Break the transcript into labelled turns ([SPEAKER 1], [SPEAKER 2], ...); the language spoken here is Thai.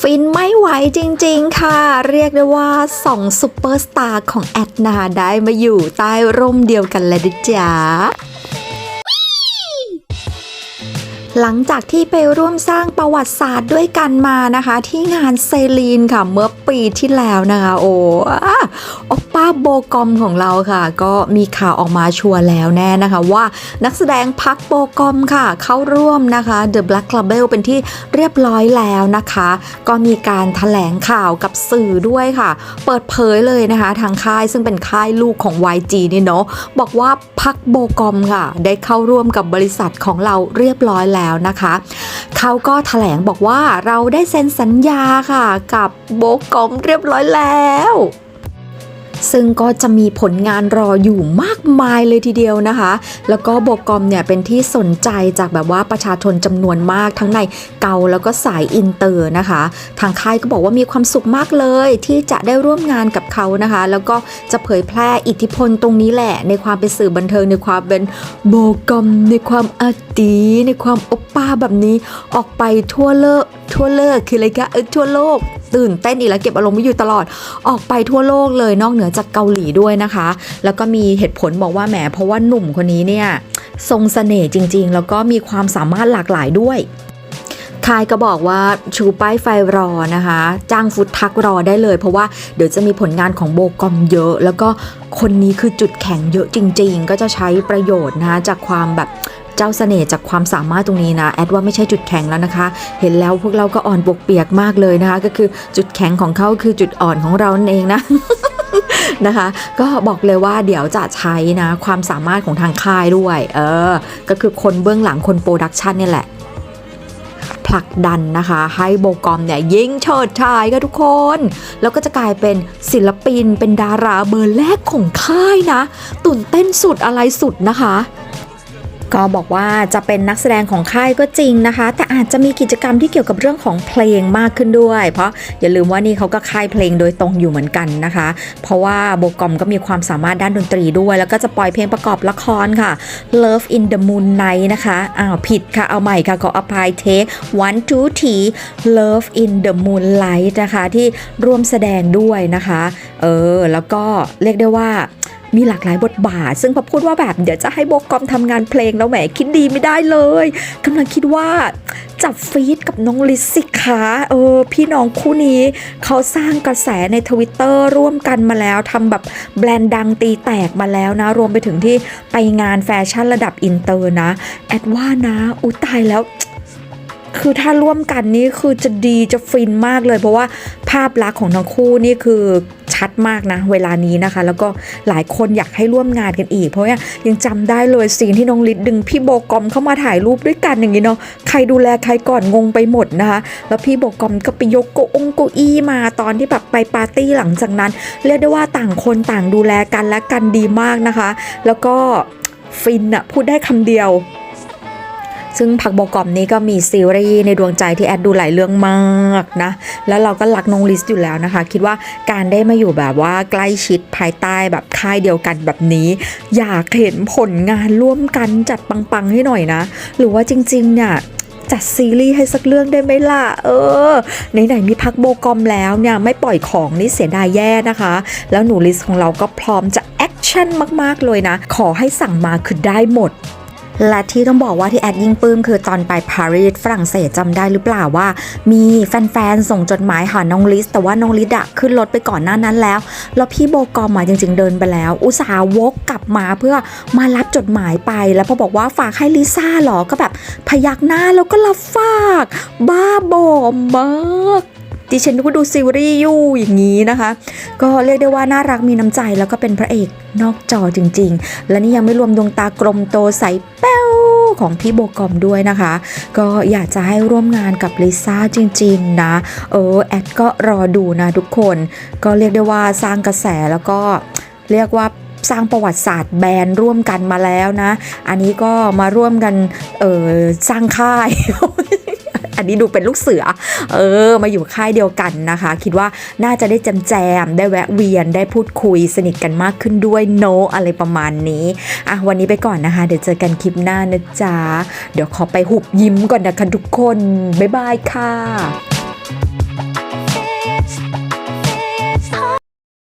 [SPEAKER 1] ฟินไม่ไหวจริงๆค่ะ เรียกได้ว่าสองซุปเปอร์สตาร์ของแอดนาได้มาอยู่ใต้ร่มเดียวกันแล้วดิจ้า หลังจากที่ไปร่วมสร้างประวัติศาสตร์ด้วยกันมานะคะ ที่งานเซลีนค่ะเมื่อปีที่แล้วนะคะโอ้อโอปป้าโบกอมของเราค่ะ ก็มีข่าวออกมาชัวร์แล้วแน่นะคะว่านักแสดงพักโบกอมค่ะ เข้าร่วมนะคะ The Black Label เป็นที่เรียบร้อยแล้วนะคะ ก็มีการถแถลงข่าวกับสื่อด้วยค่ะ เปิดเผยเลยนะคะ ทางค่ายซึ่งเป็นค่ายลูกของ YG นี่เนาะบอกว่าพักโบกอมค่ะ ได้เข้าร่วมกับบริษัทของเราเรียบร้อยแล้วนะคะเขาก็ถแถลงบอกว่าเราได้เซ็นสัญญาค่ะ กับโบกอมเรียบร้อยแล้ว ซึ่งก็จะมีผลงานรออยู่มากมายเลยทีเดียวนะคะ แล้วก็โบกอมเนี่ยเป็นที่สนใจจากแบบว่าประชาชนจำนวนมากทั้งในเกาแล้วก็สายอินเตอร์นะคะ ทางค่ายก็บอกว่ามีความสุขมากเลย ที่จะได้ร่วมงานกับเขานะคะ แล้วก็จะเผยแพร่อิทธิพลตรงนี้แหละ ในความเป็นสื่อบันเทิงในความเป็นโบกอมในความอาตีในความอปป้าแบบนี้ ออกไปทั่วเลิกทั่วเลิกคืออะไรคะเออทั่วโลก ตื่นเต้นอีกแล้วเก็บอารมณ์ไม่อยู่ตลอดออกไปทั่วโลกเลยนอกเหนือจากเกาหลีด้วยนะคะ แล้วก็มีเหตุผลบอกว่าแหมเพราะว่าหนุ่มคนนี้เนี่ยทรงเสน่ห์จริง ๆ แล้วก็มีความสามารถหลากหลายด้วยคายก็บอกว่าชูป้ายไฟรอนะคะ จ้างฟุตทักรอได้เลย เพราะว่าเดี๋ยวจะมีผลงานของโบกอมเยอะ แล้วก็คนนี้คือจุดแข็งเยอะจริง ๆ ก็จะใช้ประโยชน์นะคะจากความแบบ เจ้าเสน่ห์จากความสามารถตรงนี้นะแอดว่าไม่ใช่จุดแข็งแล้วนะคะ เห็นแล้วพวกเราก็อ่อนปวกเปียกมากเลยนะคะ ก็คือจุดแข็งของเขาคือจุดอ่อนของเรานั่นเองนะนะคะ ก็บอกเลยว่าเดี๋ยวจะใช้นะความสามารถของทางค่ายด้วย เออ ก็คือคนเบื้องหลังคนโปรดักชันเนี่ยแหละผลักดันนะคะ ให้โบกอมเนี่ยยิ่งเฉิดฉายกันทุกคน แล้วก็จะกลายเป็นศิลปินเป็นดาราเบอร์แรกของค่ายนะ ตื่นเต้นสุดอะไรสุดนะคะ ก็บอกว่าจะเป็นนักแสดงของค่ายก็จริงนะคะ แต่อาจจะมีกิจกรรมที่เกี่ยวกับเรื่องของเพลงมากขึ้นด้วย เพราะอย่าลืมว่านี่เขาก็ค่ายเพลงโดยตรงอยู่เหมือนกันนะคะ เพราะว่าโบกอมก็มีความสามารถด้านดนตรีด้วย แล้วก็จะปล่อยเพลงประกอบละครค่ะ Love in the Moonlight นะคะอ้าวผิดค่ะเอาใหม่ค่ะขออภัยเทค one two three Love in the Moonlight นะคะที่ร่วมแสดงด้วยนะคะ เออ แล้วก็เรียกได้ว่า มีหลากหลายบทบาท ซึ่งพอพูดว่าแบบเดี๋ยวจะให้โบกอมทำงานเพลงแล้วแหมคิดดีไม่ได้เลยกำลังคิดว่าจับฟีดกับน้องลิซสิคะเออพี่น้องคู่นี้เขาสร้างกระแสในทวิตเตอร์ร่วมกันมาแล้วทำแบบแบรนด์ดังตีแตกมาแล้วนะ รวมไปถึงที่ไปงานแฟชั่นระดับอินเตอร์นะ แอดว่านะ อุตายแล้ว คือถ้าร่วมกันนี่คือจะดีจะฟินมากเลย เพราะว่าภาพลักษณ์ของทั้งคู่นี่คือชัดมากนะ เวลานี้นะคะ แล้วก็หลายคนอยากให้ร่วมงานกันอีก เพราะว่ายังจำได้เลยซีนที่น้องลิศดึงพี่โบกอมเข้ามาถ่ายรูปด้วยกันอย่างนี้เนาะใครดูแลใครก่อนงงไปหมดนะคะ แล้วพี่โบกอมก็ไปยกโกองโกอี้มาตอนที่แบบไปปาร์ตี้หลังจากนั้น เรียกได้ว่าต่างคนต่างดูแลกันและกันดีมากนะคะ แล้วก็ฟินอะพูดได้คำเดียว ซึ่งผักโบกอมนี้ก็มีซีรีส์ในดวงใจที่แอดดูหลายเรื่องมากนะ แล้วเราก็รักน้องลิสอยู่แล้วนะคะ คิดว่าการได้มาอยู่แบบว่าใกล้ชิดภายใต้แบบค่ายเดียวกันแบบนี้ อยากเห็นผลงานร่วมกันจัดปังๆให้หน่อยนะ หรือว่าจริงๆเนี่ยจัดซีรีส์ให้สักเรื่องได้ไหมล่ะ เออ ไหนๆมีพักโบกอมแล้วเนี่ย ไม่ปล่อยของนี่เสียดายแย่นะคะ แล้วหนูลิสของเราก็พร้อมจะแอคชั่นมากๆเลยนะ ขอให้สั่งมาคือได้หมด และที่ต้องบอกว่าที่แอดยิ่งปลื้มคือตอนไปปารีสฝรั่งเศสจำได้หรือเปล่าว่า มีแฟนๆส่งจดหมายหาน้องลิส แต่ว่าน้องลิสอะขึ้นรถไปก่อนหน้านั้นแล้ว แล้วพี่โบกอมมาจริง ๆ เดินไปแล้ว อุตส่าห์วกกลับมาเพื่อมารับจดหมายไป แล้วพอบอกว่าฝากให้ลิซ่าหรอก็แบบพยักหน้าแล้วก็รับฝาก บ้าบอมาก ดิฉันก็ดูซีรีส์อยู่อย่างนี้นะคะ ก็เรียกได้ว่าน่ารักมีน้ำใจแล้วก็เป็นพระเอกนอกจอจริง ๆ และนี่ยังไม่รวมดวงตากลมโตใสแป้วของพี่โบกอมด้วยนะคะ ก็อยากจะให้ร่วมงานกับลิซ่าจริง ๆ นะ เออแอดก็รอดูนะทุกคน ก็เรียกได้ว่าสร้างกระแสแล้วก็เรียกว่าสร้างประวัติศาสตร์แบรนด์ร่วมกันมาแล้วนะ อันนี้ก็มาร่วมกัน เออสร้างค่าย อันนี้ดูเป็นลูกเสือ เออ มาอยู่ค่ายเดียวกันนะคะ คิดว่าน่าจะได้แจมแจมได้แวะเวียนได้พูดคุยสนิทกันมากขึ้นด้วยโน อะไรประมาณนี้อะวันนี้ไปก่อนนะคะ เดี๋ยวเจอกันคลิปหน้านะจ๊ะ เดี๋ยวขอไปหุบยิ้มก่อนนะคะทุกคน บ๊ายบายค่ะ